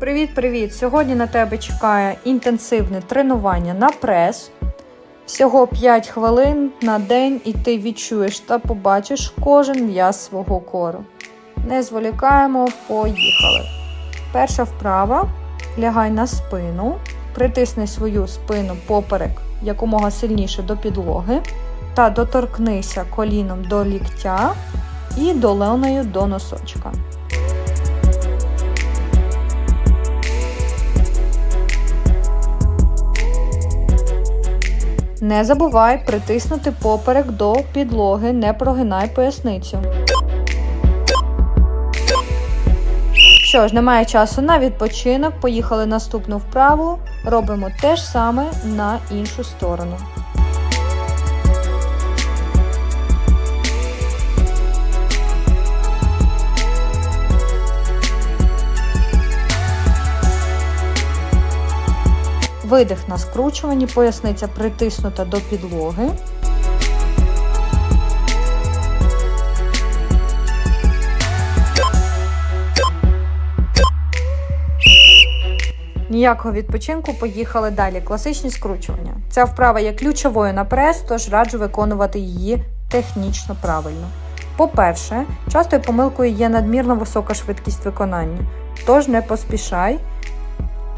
Привіт-привіт! Сьогодні на тебе чекає інтенсивне тренування на прес. Всього 5 хвилин на день і ти відчуєш та побачиш кожен м'яз свого кору. Не зволікаємо, поїхали. Перша вправа. Лягай на спину, притисни свою спину поперек якомога сильніше до підлоги та доторкнися коліном до ліктя і долонею до носочка. Не забувай притиснути поперек до підлоги, не прогинай поясницю. Що ж, немає часу на відпочинок. Поїхали наступну вправу. Робимо те ж саме на іншу сторону. Видих на скручуванні, поясниця притиснута до підлоги. Ніякого відпочинку, поїхали далі. Класичні скручування. Ця вправа є ключовою на прес, тож раджу виконувати її технічно правильно. По-перше, частою помилкою є надмірно висока швидкість виконання, тож не поспішай.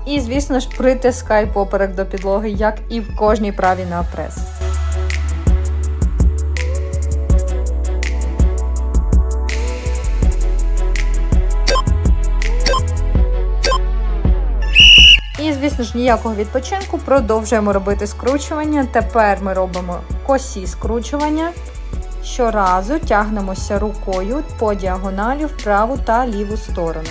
І, звісно ж, притискай поперек до підлоги, як і в кожній праві на прес. І, звісно ж, ніякого відпочинку. Продовжуємо робити скручування. Тепер ми робимо косі скручування. Щоразу тягнемося рукою по діагоналі в праву та ліву сторону.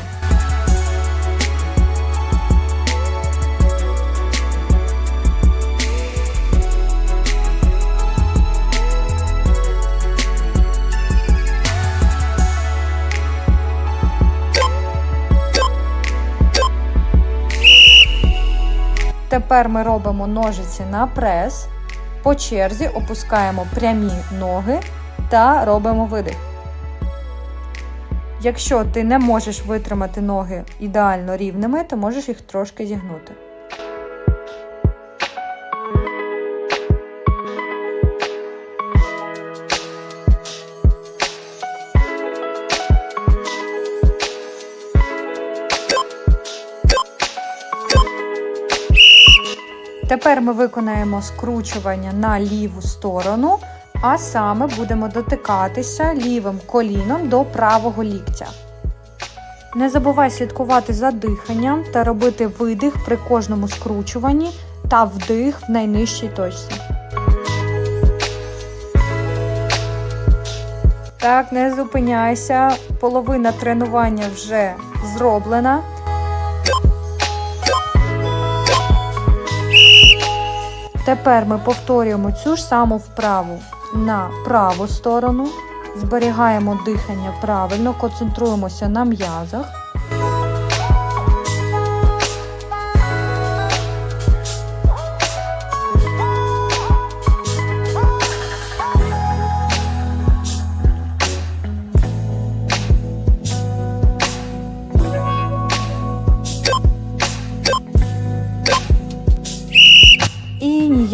Тепер ми робимо ножиці на прес. По черзі опускаємо прямі ноги та робимо видих. Якщо ти не можеш витримати ноги ідеально рівними, то можеш їх трошки зігнути. Тепер ми виконаємо скручування на ліву сторону, а саме будемо дотикатися лівим коліном до правого ліктя. Не забувай слідкувати за диханням та робити видих при кожному скручуванні та вдих в найнижчій точці. Так, не зупиняйся. Половина тренування вже зроблена. Тепер ми повторюємо цю ж саму вправу на праву сторону, зберігаємо дихання правильно, концентруємося на м'язах.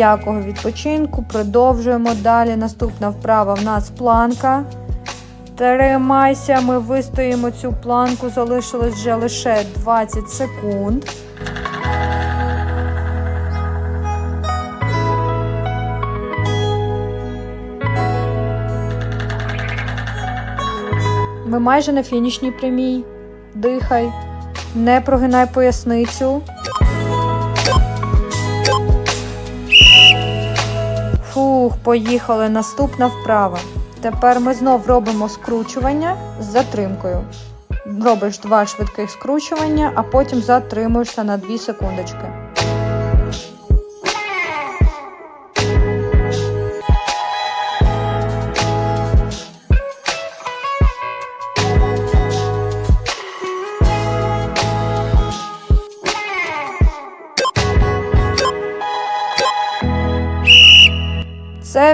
Ніякого відпочинку. Продовжуємо далі. Наступна вправа в нас планка. Тримайся, ми вистоїмо цю планку, залишилось вже лише 20 секунд. Ми майже на фінішній прямій. Дихай, не прогинай поясницю. Поїхали. Наступна вправа. Тепер ми знов робимо скручування з затримкою. Робиш два швидких скручування, а потім затримуєшся на 2 секундочки.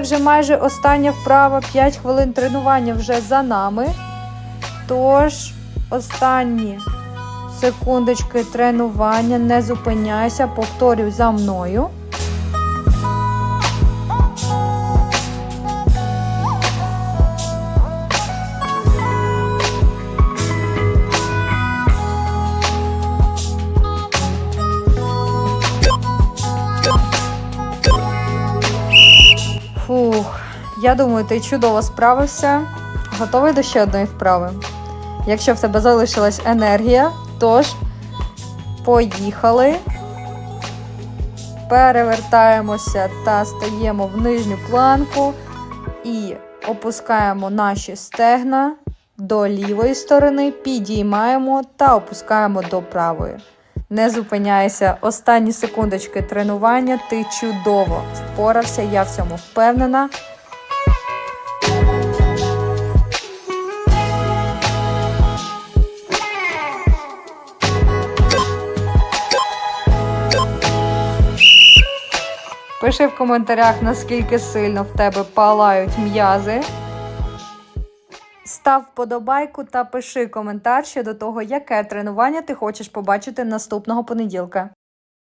Вже майже остання вправа. 5 хвилин тренування вже за нами. Тож, останні секундочки тренування, не зупиняйся, повторюй за мною. Я думаю, ти чудово справився. Готовий до ще одної вправи. Якщо в тебе залишилась енергія, тож поїхали. Перевертаємося та стаємо в нижню планку і опускаємо наші стегна до лівої сторони, підіймаємо та опускаємо до правої. Не зупиняйся. Останні секундочки тренування. Ти чудово впорався, я в цьому впевнена. Пиши в коментарях, наскільки сильно в тебе палають м'язи. Став вподобайку та пиши коментар щодо того, яке тренування ти хочеш побачити наступного понеділка.